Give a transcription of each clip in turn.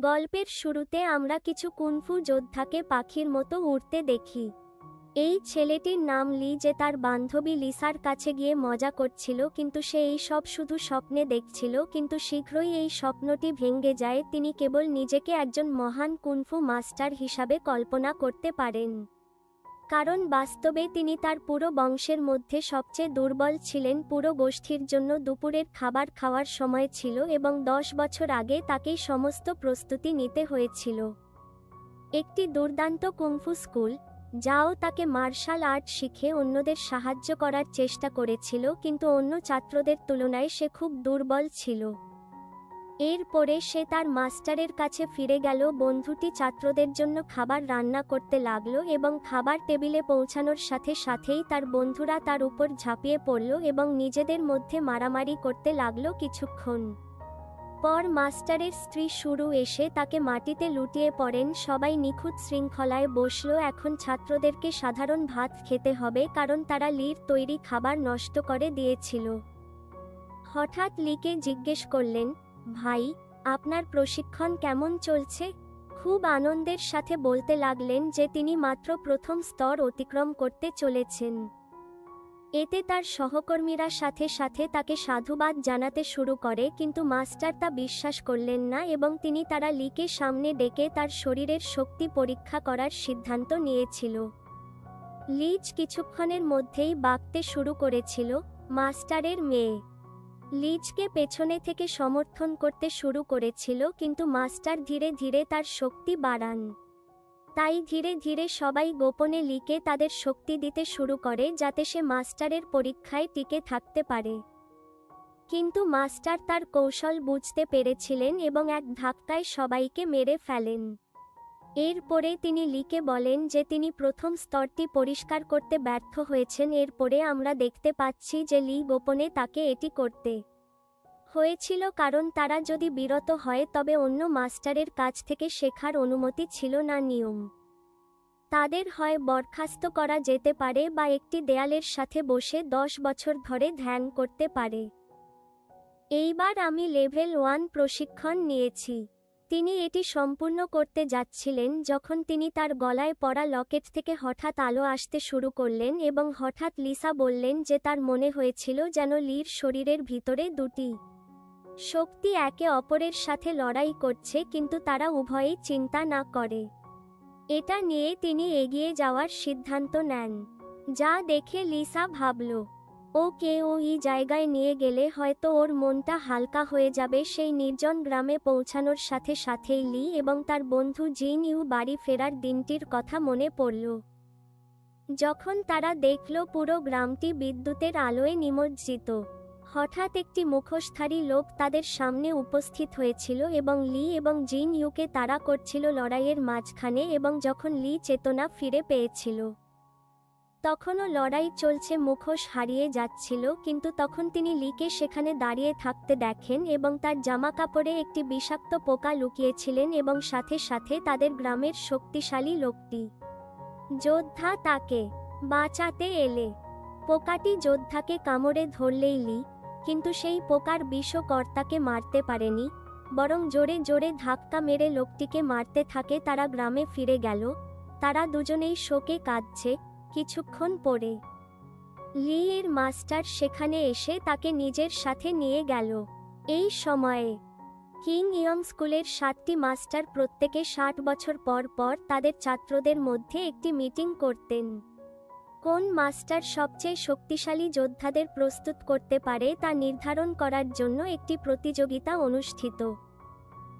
গল্পের শুরুতে আমরা কিছু কুনফু যোদ্ধাকে পাখির মতো উড়তে দেখি। এই ছেলেটির নাম লি যে তার বান্ধবী লিসার কাছে গিয়ে মজা করছিল, কিন্তু সে এই সব শুধু স্বপ্নে দেখছিল, কিন্তু শীঘ্রই এই স্বপ্নটি ভেঙ্গে যায়। তিনি কেবল নিজেকে একজন মহান কুনফু মাস্টার হিসাবে কল্পনা করতে পারেন। কারণ বাস্তবে তিনি তার পুরো বংশের মধ্যে সবচেয়ে দুর্বল ছিলেন, পুরো গোষ্ঠীর জন্য দুপুরের খাবার খাওয়ার সময় ছিল এবং দশ বছর আগে তাকেই সমস্ত প্রস্তুতি নিতে হয়েছিল। একটি দুর্দান্ত কুংফু স্কুল, যাও তাকে মার্শাল আর্ট শিখে অন্যদের সাহায্য করার চেষ্টা করেছিল, কিন্তু অন্য ছাত্রদের তুলনায় সে খুব দুর্বল ছিল। এরপরে সে তার মাস্টারের কাছে ফিরে গেল, বন্ধুটি ছাত্রদের জন্য খাবার রান্না করতে লাগল এবং খাবার টেবিলে পৌঁছানোর সাথে সাথেই তার বন্ধুরা তার উপর ঝাঁপিয়ে পড়ল এবং নিজেদের মধ্যে মারামারি করতে লাগল কিছুক্ষণ। পর মাস্টারের স্ত্রী শুরু এসে তাকে মাটিতে লুটিয়ে পড়েন, সবাই নিখুঁত শৃঙ্খলায় বসল, এখন ছাত্রদেরকে সাধারণ ভাত খেতে হবে কারণ তারা লির তৈরি খাবার নষ্ট করে দিয়েছিল। হঠাৎ লিকে জিজ্ঞেস করলেন ভাই, আপনার প্রশিক্ষণ কেমন চলছে? খুব আনন্দের সাথে বলতে লাগলেন যে তিনি মাত্র প্রথম স্তর অতিক্রম করতে চলেছেন। এতে তার সহকর্মীরা সাথে সাথে তাকে সাধুবাদ জানাতে শুরু করে কিন্তু মাস্টার তা বিশ্বাস করলেন না এবং তিনি তারা লিকে সামনে ডেকে তার শরীরের শক্তি পরীক্ষা করার সিদ্ধান্ত নিয়েছিল। লিজ কিছুক্ষণের মধ্যেই বাঁকতে শুরু করেছিল, মাস্টারের মেয়ে। লিজকে পেছনে থেকে সমর্থন করতে শুরু করেছিল কিন্তু মাস্টার ধীরে ধীরে তার শক্তি বাড়ান। তাই ধীরে ধীরে সবাই গোপনে লিকে তাদের শক্তি দিতে শুরু করে যাতে সে মাস্টারের পরীক্ষায় টিকে থাকতে পারে। কিন্তু মাস্টার তার কৌশল বুঝতে পেরেছিলেন এবং এক ধাক্কায় সবাইকে মেরে ফেলেন। এরপরে তিনি লিকে বলেন যে তিনি প্রথম স্তরটি পরিষ্কার করতে ব্যর্থ হয়েছেন। এরপরে আমরা দেখতে পাচ্ছি যে লি গোপনে তাকে এটি করতে হয়েছিল কারণ তারা যদি বিরত হয় তবে অন্য মাস্টারের কাছ থেকে শেখার অনুমতি ছিল না। নিয়ম তাদের হয় বরখাস্ত করা যেতে পারে বা একটি দেয়ালের সাথে বসে দশ বছর ধরে ধ্যান করতে পারে। এইবার আমি লেভেল ওয়ান প্রশিক্ষণ নিয়েছি। তিনি এটি সম্পূর্ণ করতে যাচ্ছিলেন যখন তিনি তার গলায় পড়া লকেট থেকে হঠাৎ আলো আসতে শুরু করলেন এবং হঠাৎ লিসা বললেন যে তার মনে হয়েছিল যেন লির শরীরের ভিতরে দুটি শক্তি একে অপরের সাথে লড়াই করছে কিন্তু তারা উভয়েই চিন্তা না করে। এটা নিয়ে তিনি এগিয়ে যাওয়ার সিদ্ধান্ত নেন। যা দেখে লিসা ভাবল ও কে ওই জায়গায় নিয়ে গেলে হয়তো ওর মনটা হালকা হয়ে যাবে। সেই নির্জন গ্রামে পৌঁছানোর সাথে সাথেই লি এবং তার বন্ধু জিন ইউ বাড়ি ফেরার দিনটির কথা মনে পড়ল। যখন তারা দেখল পুরো গ্রামটি বিদ্যুতের আলোয় নিমজ্জিত, হঠাৎ একটি মুখোশধারী লোক তাদের সামনে উপস্থিত হয়েছিল এবং লি এবং জিন ইউকে তাড়া করছিল লড়াইয়ের মাঝখানে এবং যখন লি চেতনা ফিরে পেয়েছিল। তখনও লড়াই চলছে, মুখোশ হারিয়ে যাচ্ছিল, কিন্তু তখন তিনি লিকে সেখানে দাঁড়িয়ে থাকতে দেখেন এবং তার জামাকাপড়ে একটি বিষাক্ত পোকা লুকিয়েছিলেন এবং সাথে সাথে তাদের গ্রামের শক্তিশালী লোকটি। যোদ্ধা তাকে বাঁচাতে এলে। পোকাটি যোদ্ধাকে কামড়ে ধরলেই লি, কিন্তু সেই পোকার বিষকর্তাকে মারতে পারেনি, বরং জোরে জোরে ধাক্কা মেরে লোকটিকে মারতে থাকে, তারা গ্রামে ফিরে গেল, তারা দুজনেই শোকে কাঁদছে কিছুক্ষণ পরে। লি এর মাস্টার সেখানে এসে তাকে নিজের সাথে নিয়ে গেল। এই সময়ে কিং ইয়ং স্কুলের সাতটি মাস্টার প্রত্যেকে ষাট বছর পর পর তাদের ছাত্রদের মধ্যে একটি মিটিং করতেন। কোন মাস্টার সবচেয়ে শক্তিশালী যোদ্ধাদের প্রস্তুত করতে পারে তা নির্ধারণ করার জন্য একটি প্রতিযোগিতা অনুষ্ঠিত।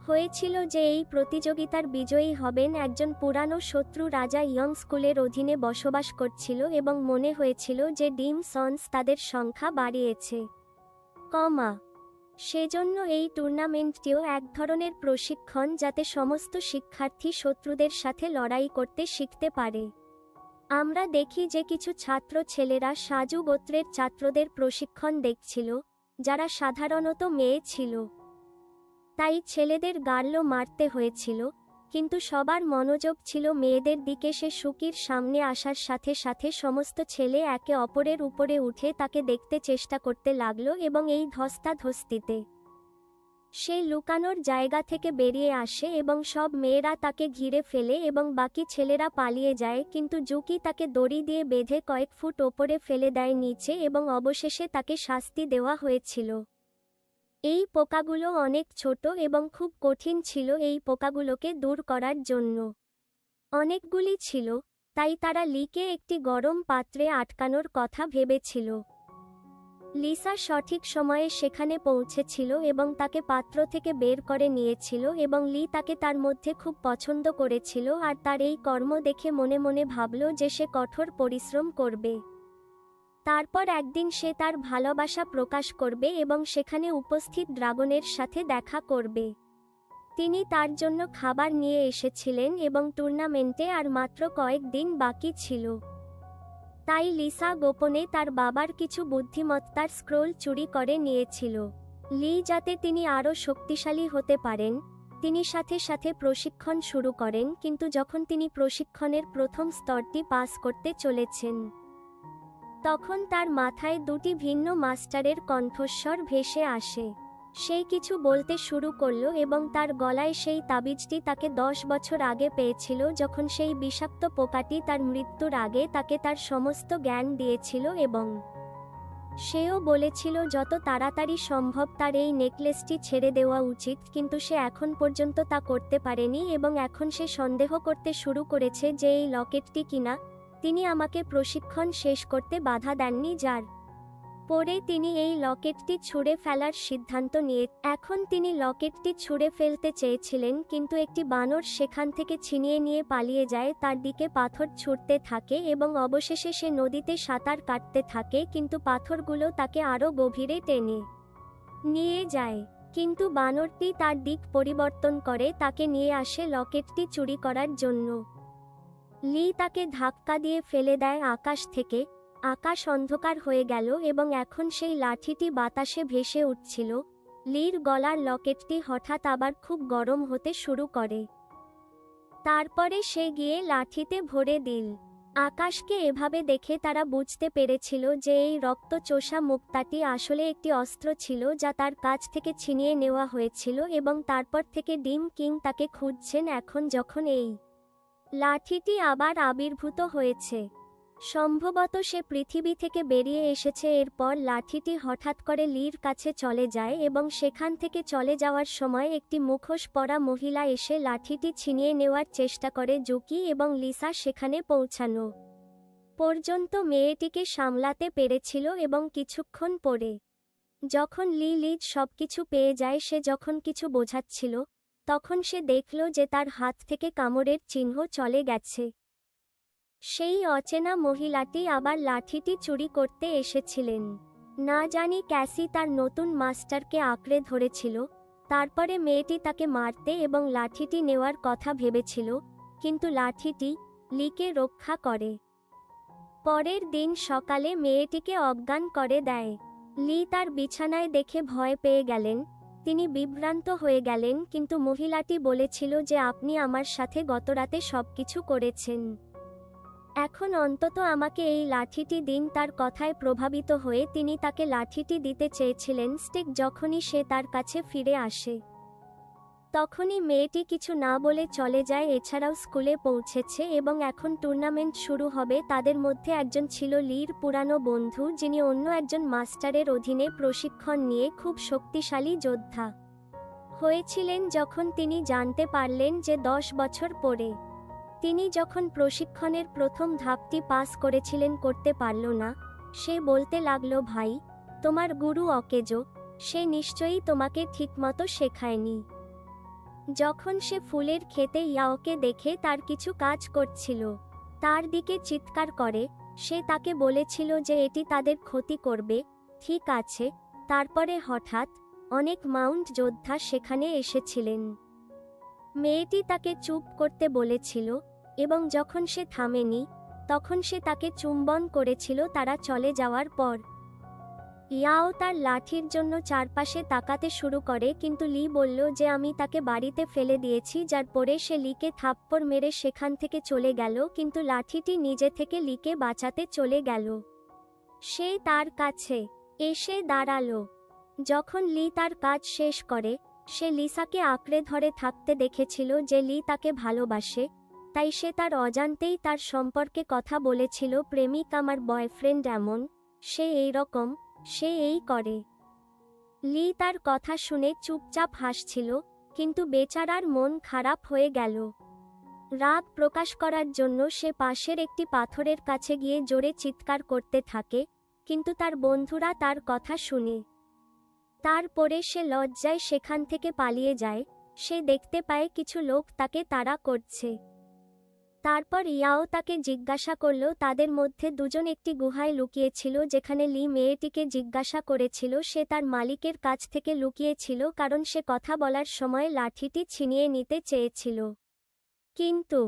হয়েছিল যে এই প্রতিযোগিতার বিজয়ী হবেন একজন পুরানো শত্রু রাজা ইয়ং স্কুলের অধীনে বসবাস করছিল এবং মনে হয়েছিল যে ডিম সন্স তাদের সংখ্যা বাড়িয়েছে। কমা, সেজন্য এই টুর্নামেন্টটিও এক ধরনের প্রশিক্ষণ যাতে সমস্ত শিক্ষার্থী শত্রুদের সাথে লড়াই করতে শিখতে পারে। আমরা দেখি যে কিছু ছাত্র ছেলেরা সাজু গোত্রের ছাত্রদের প্রশিক্ষণ দেখছিল, যারা সাধারণত মেয়ে ছিল। তাই ছেলেদের গার্ল মারতে হয়েছিল, কিন্তু সবার মনোযোগ ছিল মেয়েদের দিকে সে সুকির সামনে আসার সাথে সাথে সমস্ত ছেলে একে অপরের উপরে উঠে তাকে দেখতে চেষ্টা করতে লাগল এবং এই ধস্তাধস্তিতে সে লুকানোর জায়গা থেকে বেরিয়ে আসে এবং সব মেয়েরা তাকে ঘিরে ফেলে এবং বাকি ছেলেরা পালিয়ে যায়, কিন্তু জুকি তাকে দড়ি দিয়ে বেঁধে কয়েক ফুট ওপরে ফেলে দেয় নিচে এবং অবশেষে তাকে শাস্তি দেওয়া হয়েছিল। এই পোকাগুলো অনেক ছোট এবং খুব কঠিন ছিল এই পোকাগুলোকে দূর করার জন্য। অনেকগুলি ছিল, তাই তারা লিকে একটি গরম পাত্রে আটকানোর কথা ভেবেছিল। লিসা সঠিক সময়ে সেখানে পৌঁছেছিল এবং তাকে পাত্র থেকে বের করে নিয়েছিল এবং লি তাকে তার মধ্যে খুব পছন্দ করেছিল আর তার এই কর্ম দেখে মনে মনে ভাবল যে সে কঠোর পরিশ্রম করবে। তারপর একদিন সে তার ভালোবাসা প্রকাশ করবে এবং সেখানে উপস্থিত ড্রাগনের সাথে দেখা করবে। তিনি তার জন্য খাবার নিয়ে এসেছিলেন এবং টুর্নামেন্টে আর মাত্র কয়েক দিন বাকি ছিল। তাই লিসা গোপনে তার বাবার কিছু বুদ্ধিমত্তার স্ক্রোল চুরি করে নিয়েছিল। লি যাতে তিনি আরও শক্তিশালী হতে পারেন, তিনি সাথে সাথে প্রশিক্ষণ শুরু করেন কিন্তু যখন তিনি প্রশিক্ষণের প্রথম স্তরটি পাস করতে চলেছেন। তখন তার মাথায় দুটি ভিন্ন মাস্টারের কণ্ঠস্বর ভেসে আসে। সেই কিছু বলতে শুরু করল এবং তার গলায় সেই তাবিজটি তাকে দশ বছর আগে পেয়েছিল যখন সেই বিষাক্ত পোকাটি তার মৃত্যুর আগে তাকে তার সমস্ত জ্ঞান দিয়েছিল এবং সেও বলেছিল যত তাড়াতাড়ি সম্ভব তার এই নেকলেসটি ছেড়ে দেওয়া উচিত কিন্তু সে এখন পর্যন্ত তা করতে পারেনি এবং এখন সে সন্দেহ করতে শুরু করেছে যে এই লকেটটি কিনা তিনি আমাকে প্রশিক্ষণ শেষ করতে বাধা দেননি, যার পরে তিনি এই লকেটটি ছুঁড়ে ফেলার সিদ্ধান্ত নিয়ে, এখন তিনি লকেটটি ছুঁড়ে ফেলতে চেয়েছিলেন, কিন্তু একটি বানর সেখান থেকে ছিনিয়ে নিয়ে পালিয়ে যায়, তার দিকে পাথর ছুটতে থাকে এবং অবশেষে সে নদীতে সাঁতার কাটতে থাকে, কিন্তু পাথরগুলো তাকে আরও গভীরে টেনে নিয়ে যায়। কিন্তু বানরটি তার দিক পরিবর্তন করে, তাকে নিয়ে আসে লকেটটি চুরি করার জন্য। লি তাকে ধাক্কা দিয়ে ফেলে দেয় আকাশ থেকে। আকাশ অন্ধকার হয়ে গেল এবং এখন সেই লাঠিটি বাতাসে ভেসে উঠছিল। লির গলার লকেটটি হঠাৎ আবার খুব গরম হতে শুরু করে। তারপরে সে গিয়ে লাঠিতে ভরে দিল। আকাশকে এভাবে দেখে তারা বুঝতে পেরেছিল যে এই রক্তচোষা মুক্তাটি আসলে একটি অস্ত্র ছিল যা তার কাছ থেকে ছিনিয়ে নেওয়া হয়েছিল এবং তারপর থেকে ডিম কিং তাকে খুঁজছেন এখন যখন এই লাঠিটি আবার আবির্ভূত হয়েছে। সম্ভবত সে পৃথিবী থেকে বেরিয়ে এসেছে, এরপর লাঠিটি হঠাৎ করে লির কাছে চলে যায় এবং সেখান থেকে চলে যাওয়ার সময় একটি মুখোশ পরা মহিলা এসে লাঠিটি ছিনিয়ে নেওয়ার চেষ্টা করে জুকি এবং লিসা সেখানে পৌঁছানো পর্যন্ত মেয়েটিকে সামলাতে পেরেছিল এবং কিছুক্ষণ পরে যখন লি লিজ সবকিছু পেয়ে যায়, সে যখন কিছু বোঝাচ্ছিল তখন সে দেখল যে তার হাত থেকে কামড়ের চিহ্ন চলে গেছে। সেই অচেনা মহিলাটি আবার লাঠিটি চুরি করতে এসেছিলেন। না জানি ক্যাসি তার নতুন মাস্টারকে আঁকড়ে ধরেছিল, তারপরে মেয়েটি তাকে মারতে এবং লাঠিটি নেওয়ার কথা ভেবেছিল, কিন্তু লাঠিটি লিকে রক্ষা করে। পরের দিন সকালে মেয়েটিকে অজ্ঞান করে দেয়। লি তার বিছানায় দেখে ভয় পেয়ে গেলেন তিনি বিভ্রান্ত হয়ে গেলেন, কিন্তু মহিলাটি বলেছিল যে আপনি আমার সাথে গতরাতে সবকিছু করেছেন। এখন অন্তত আমাকে এই লাঠিটি দিন, তার কথায় প্রভাবিত হয়ে তিনি তাকে লাঠিটি দিতে চেয়েছিলেন, স্টিক যখনই সে তার কাছে ফিরে আসে। তখনই মেয়েটি কিছু না বলে চলে যায়, এছাড়াও স্কুলে পৌঁছেছে এবং এখন টুর্নামেন্ট শুরু হবে। তাদের মধ্যে একজন ছিল লির পুরানো বন্ধু, যিনি অন্য একজন মাস্টারের অধীনে প্রশিক্ষণ নিয়ে খুব শক্তিশালী যোদ্ধা হয়েছিলেন যখন তিনি জানতে পারলেন যে দশ বছর পরে তিনি যখন প্রশিক্ষণের প্রথম ধাপটি পাস করেছিলেন করতে পারল না। সে বলতে লাগল, ভাই, তোমার গুরু অকেজো, সে নিশ্চয়ই তোমাকে ঠিকমতো শেখায়নি। যখন সে ফুলের খেতে ইয়াওকে দেখে তার কিছু কাজ করছিল, তার দিকে চিৎকার করে, সে তাকে বলেছিল যে এটি তাদের ক্ষতি করবে, ঠিক আছে, তারপরে হঠাৎ অনেক মাউন্ট যোদ্ধা সেখানে এসেছিলেন। মেয়েটি তাকে চুপ করতে বলেছিল, এবং যখন সে থামেনি, তখন সে তাকে চুম্বন করেছিল তারা চলে যাওয়ার পর। ইয়াও তার লাঠির জন্য চারপাশে তাকাতে শুরু করে, কিন্তু লি বলল যে আমি তাকে বাড়িতে ফেলে দিয়েছি, যার পরে সে লিকে থাপ্পড় মেরে সেখান থেকে চলে গেল, কিন্তু লাঠিটি নিজে থেকে লিকে বাঁচাতে চলে গেল। সে তার কাছে এসে দাঁড়াল। যখন লি তার কাজ শেষ করে, সে লিসাকে আঁকড়ে ধরে থাকতে দেখেছিল যে লি তাকে ভালোবাসে, তাই সে তার অজান্তেই তার সম্পর্কে কথা বলেছিল, প্রেমিক আমার বয়ফ্রেন্ড এমন, সে এই রকম সে এই করে। লি তার কথা শুনে চুপচাপ হাসছিল, কিন্তু বেচারার মন খারাপ হয়ে গেল। রাগ প্রকাশ করার জন্য সে পাশের একটি পাথরের কাছে গিয়ে জোরে চিৎকার করতে থাকে, কিন্তু তার বন্ধুরা তার কথা শুনে। তারপরে সে লজ্জায় সেখান থেকে পালিয়ে যায়, সে দেখতে পায় কিছু লোক তাকে তাড়া করছে। তারপর ইয়াও তাকে জিজ্ঞাসা করল, তাদের মধ্যে দুজন একটি গুহায় লুকিয়েছিল যেখানে লি মেয়েটিকে জিজ্ঞাসা করেছিল, সে তার মালিকের কাছ থেকে লুকিয়েছিল কারণ সে কথা বলার সময় লাঠিটি ছিনিয়ে নিতে চেয়েছিল। কিন্তু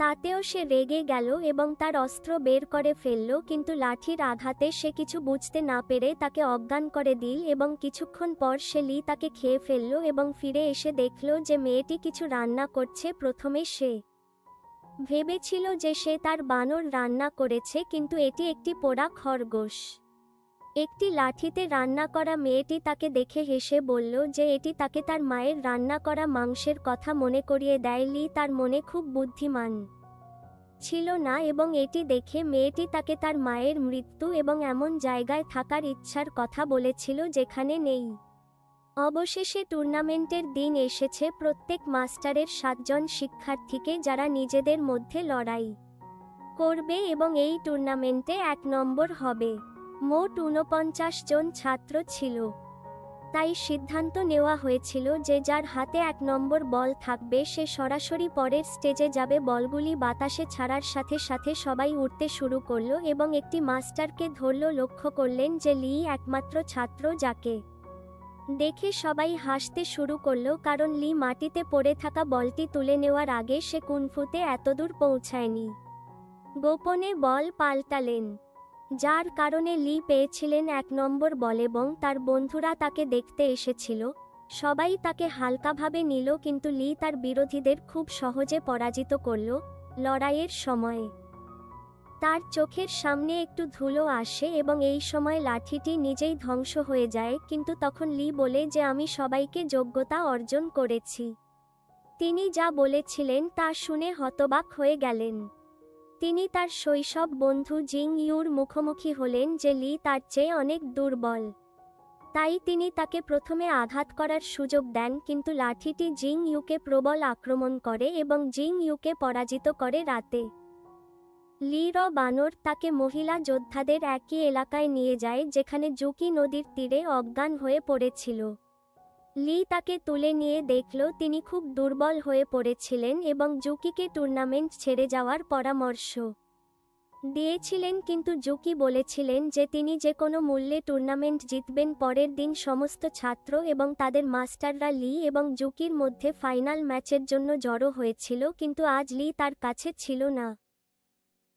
তাতেও সে রেগে গেল এবং তার অস্ত্র বের করে ফেলল, কিন্তু লাঠির আঘাতে সে কিছু বুঝতে না পেরে তাকে অজ্ঞান করে দিল এবং কিছুক্ষণ পর সে লি তাকে খেয়ে ফেলল এবং ফিরে এসে দেখল যে মেয়েটি কিছু রান্না করছে, প্রথমে সে ভেবেছিল যে সে তার বানর রান্না করেছে কিন্তু এটি একটি পোড়া খরগোশ। একটি লাঠিতে রান্না করা মেয়েটি তাকে দেখে হেসে বলল যে এটি তাকে তার মায়ের রান্না করা মাংসের কথা মনে করিয়ে দেয়। লি তার মনে খুব বুদ্ধিমান ছিল না এবং এটি দেখে মেয়েটি তাকে তার মায়ের মৃত্যু এবং এমন জায়গায় থাকার ইচ্ছার কথা বলেছিল যেখানে নেই। অবশেষে টুর্নামেন্টের দিন এসেছে প্রত্যেক মাস্টারের সাতজন শিক্ষার্থীকে যারা নিজেদের মধ্যে লড়াই করবে এবং এই টুর্নামেন্টে এক নম্বর হবে। মোট ঊনপঞ্চাশ জন ছাত্র ছিল। তাই সিদ্ধান্ত নেওয়া হয়েছিল যে যার হাতে এক নম্বর বল থাকবে সে সরাসরি পরের স্টেজে যাবে বলগুলি বাতাসে ছাড়ার সাথে সাথে সবাই উঠতে শুরু করল এবং একটি মাস্টারকে ধরল লক্ষ্য করলেন যে লি একমাত্র ছাত্র যাকে দেখে সবাই হাসতে শুরু করল কারণ লি মাটিতে পড়ে থাকা বলটি তুলে নেওয়ার আগে সে কুনফুতে এতদূর পৌঁছায়নি। গোপনে বল পাল্টালেন। যার কারণে লি পেয়েছিলেন এক নম্বর বল এবং তার বন্ধুরা তাকে দেখতে এসেছিল। সবাই তাকে হালকাভাবে নিল কিন্তু লি তার বিরোধীদের খুব সহজে পরাজিত করল লড়াইয়ের সময়ে। তার চোখের সামনে একটু ধুলো আসে এবং এই সময় লাঠিটি নিজেই ধ্বংস হয়ে যায়, কিন্তু তখন লি বলে যে আমি সবাইকে যোগ্যতা অর্জন করেছি। তিনি যা বলেছিলেন তা শুনে হতবাক হয়ে গেলেন। তিনি তার শৈশব বন্ধু জিং ইউর মুখোমুখি হলেন যে লি তার চেয়ে অনেক দুর্বল। তাই তিনি তাকে প্রথমে আঘাত করার সুযোগ দেন, কিন্তু লাঠিটি জিং ইউকে প্রবল আক্রমণ করে এবং জিং ইউকে পরাজিত করে রাতে। লির বানর তাকে মহিলা যোদ্ধাদের একই এলাকায় নিয়ে যায় যেখানে জুকি নদীর তীরে অজ্ঞান হয়ে পড়েছিল। লি তাকে তুলে নিয়ে দেখল তিনি খুব দুর্বল হয়ে পড়েছিলেন এবং জুকিকে টুর্নামেন্ট ছেড়ে যাওয়ার পরামর্শ দিয়েছিলেন কিন্তু জুকি বলেছিলেন যে তিনি যে কোনো মূল্যে টুর্নামেন্ট জিতবেন পরের দিন সমস্ত ছাত্র এবং তাদের মাস্টাররা লি এবং জুকির মধ্যে ফাইনাল ম্যাচের জন্য জড়ো হয়েছিল কিন্তু আজ লি তার কাছে ছিল না।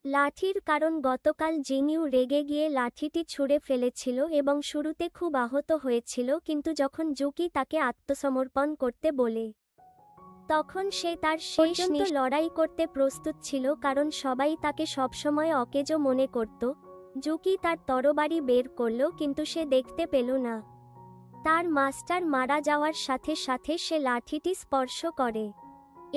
লাঠির কারণ গতকাল জিনিউ রেগে গিয়ে লাঠিটি ছুঁড়ে ফেলেছিল এবং শুরুতে খুব আহত হয়েছিল কিন্তু যখন জুকি তাকে আত্মসমর্পণ করতে বলে তখন সে তার শেষ লড়াই করতে প্রস্তুত ছিল কারণ সবাই তাকে সবসময় অকেজো মনে করত। জুকি তার তরবারি বের করল কিন্তু সে দেখতে পেল না। তার মাস্টার মারা যাওয়ার সাথে সাথে সে লাঠিটি স্পর্শ করে।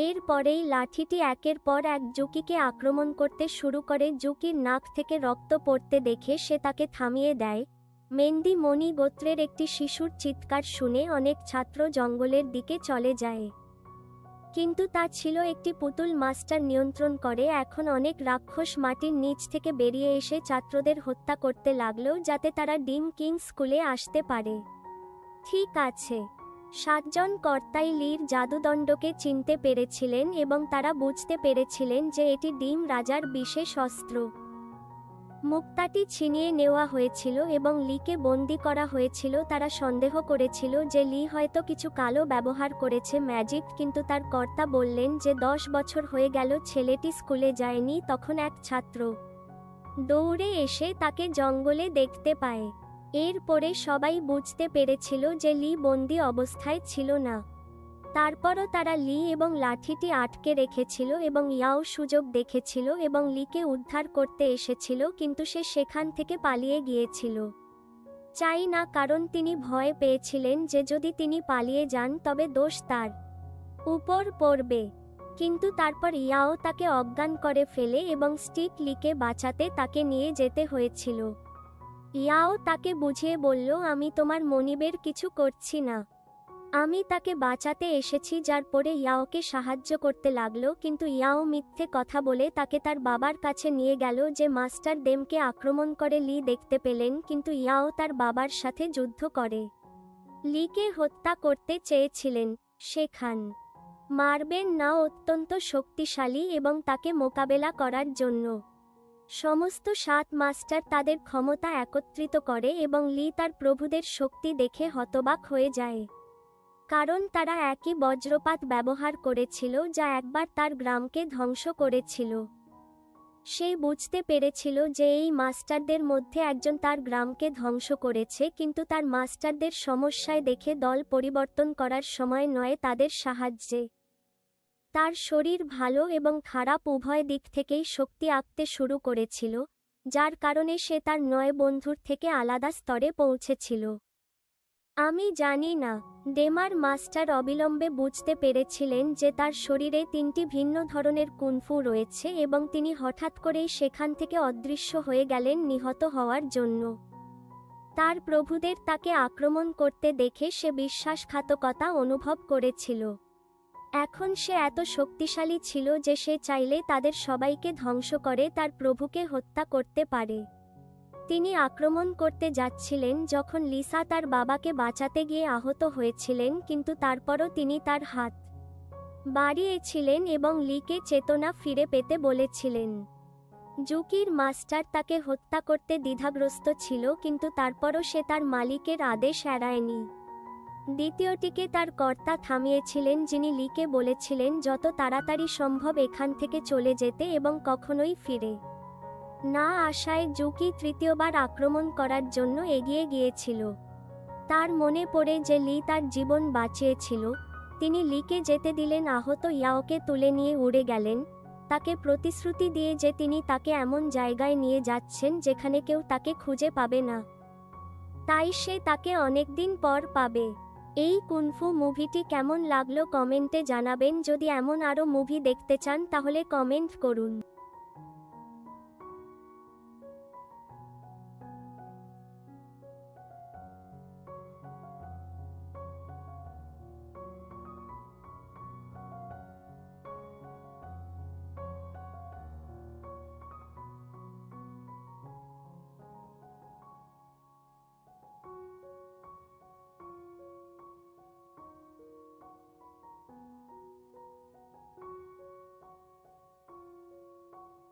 এর পরেই লাঠিটি একের পর এক জুকিকে আক্রমণ করতে শুরু করে। জুকির নাক থেকে রক্ত পড়তে দেখে সে তাকে থামিয়ে দেয়। মেন্দি মণি গোত্রের একটি শিশুর চিৎকার শুনে অনেক ছাত্র জঙ্গলের দিকে চলে যায়। কিন্তু তা ছিল একটি পুতুল মাস্টার নিয়ন্ত্রণ করে। এখন অনেক রাক্ষস মাটির নিচ থেকে বেরিয়ে এসে ছাত্রদের হত্যা করতে লাগল, যাতে তারা ডিম কিং স্কুলে আসতে পারে। ঠিক আছে। সাতজন কর্তাই লির জাদুদণ্ডকে চিনতে পেরেছিলেন এবং তারা বুঝতে পেরেছিলেন যে এটি ডিম রাজার বিশেষ অস্ত্র। মুক্তাটি ছিনিয়ে নেওয়া হয়েছিল এবং লিকে বন্দি করা হয়েছিল। তারা সন্দেহ করেছিল যে লি হয়তো কিছু কালো ব্যবহার করেছে ম্যাজিক, কিন্তু তার কর্তা বললেন যে দশ বছর হয়ে গেল, ছেলেটি স্কুলে যায়নি, তখন এক ছাত্র দৌড়ে এসে তাকে জঙ্গলে দেখতে পায়। এরপরে সবাই বুঝতে পেরেছিল যে লি বন্দি অবস্থায় ছিল না। তারপরও তারা লি এবং লাঠিটি আটকে রেখেছিল এবং ইয়াও সুযোগ দেখেছিল এবং লিকে উদ্ধার করতে এসেছিল কিন্তু সে সেখান থেকে পালিয়ে গিয়েছিল। চাই না কারণ তিনি ভয় পেয়েছিলেন যে যদি তিনি পালিয়ে যান তবে দোষ তার। উপর পড়বে। কিন্তু তারপর ইয়াও তাকে অজ্ঞান করে ফেলে এবং স্টিক লিকে বাঁচাতে তাকে নিয়ে যেতে হয়েছিল। ইয়াও তাকে বুঝিয়ে বলল, আমি তোমার মনিবের কিছু করছি না। আমি তাকে বাঁচাতে এসেছি, যার পরে ইয়াওকে সাহায্য করতে লাগল, কিন্তু ইয়াও মিথ্যে কথা বলে তাকে তার বাবার কাছে নিয়ে গেল যে মাস্টার দেমকে আক্রমণ করে লি দেখতে পেলেন, কিন্তু ইয়াও তার বাবার সাথে যুদ্ধ করে। লিকে হত্যা করতে চেয়েছিলেন, সেখান। মারবেন না অত্যন্ত শক্তিশালী এবং তাকে মোকাবেলা করার জন্য। সমস্ত সাত মাস্টার তাদের ক্ষমতা একত্রিত করে এবং লি তার প্রভুদের শক্তি দেখে হতবাক হয়ে যায়। কারণ তারা একই বজ্রপাত ব্যবহার করেছিল যা একবার তার গ্রামকে ধ্বংস করেছিল। সে বুঝতে পেরেছিল যে এই মাস্টারদের মধ্যে একজন তার গ্রামকে ধ্বংস করেছে কিন্তু তার মাস্টারদের সমস্যায় দেখে দল পরিবর্তন করার সময় নয় তাদের সাহায্যে। তার শরীর ভালো এবং খারাপ উভয় দিক থেকেই শক্তি আঁকতে শুরু করেছিল, যার কারণে সে তার নয় বন্ধুর থেকে আলাদা স্তরে পৌঁছেছিল। আমি জানি না, ডেমার মাস্টার অবিলম্বে বুঝতে পেরেছিলেন যে তার শরীরে তিনটি ভিন্ন ধরনের কুনফু রয়েছে এবং তিনি হঠাৎ করেই সেখান থেকে অদৃশ্য হয়ে গেলেন নিহত হওয়ার জন্য। তার প্রভুদের তাকে আক্রমণ করতে দেখে সে বিশ্বাসঘাতকতা অনুভব করেছিল। এখন সে এত শক্তিশালী ছিল যে সে চাইলে তাদের সবাইকে ধ্বংস করে তার প্রভুকে হত্যা করতে পারে। তিনি আক্রমণ করতে যাচ্ছিলেন যখন লিসা তার বাবাকে বাঁচাতে গিয়ে আহত হয়েছিলেন, কিন্তু তারপরও তিনি তার হাত বাড়িয়েছিলেন এবং লিকে চেতনা ফিরে পেতে বলেছিলেন। জুকির মাস্টার তাকে হত্যা করতে দ্বিধাগ্রস্ত ছিল, কিন্তু তারপরও সে তার মালিকের আদেশ এড়ায়নি। দ্বিতীয়টিকে তার কর্তা থামিয়েছিলেন যিনি লিকে বলেছিলেন যত তাড়াতাড়ি সম্ভব এখান থেকে চলে যেতে এবং কখনোই ফিরে না আশায় জুকি তৃতীয়বার আক্রমণ করার জন্য এগিয়ে গিয়েছিল। তার মনে পড়ে যে লি তার জীবন বাঁচিয়েছিল। তিনি লিকে যেতে দিলেন, আহত ইয়াওকে তুলে নিয়ে উড়ে গেলেন। তাকে প্রতিশ্রুতি দিয়ে যে তিনি তাকে এমন জায়গায় নিয়ে যাচ্ছেন যেখানে কেউ তাকে খুঁজে পাবে না। তাই সে তাকে অনেকদিন পর পাবে। এই কুনফু মুভিটি কেমন লাগল কমেন্টে জানাবেন, যদি এমন আরও মুভি দেখতে চান তাহলে কমেন্ট করুন।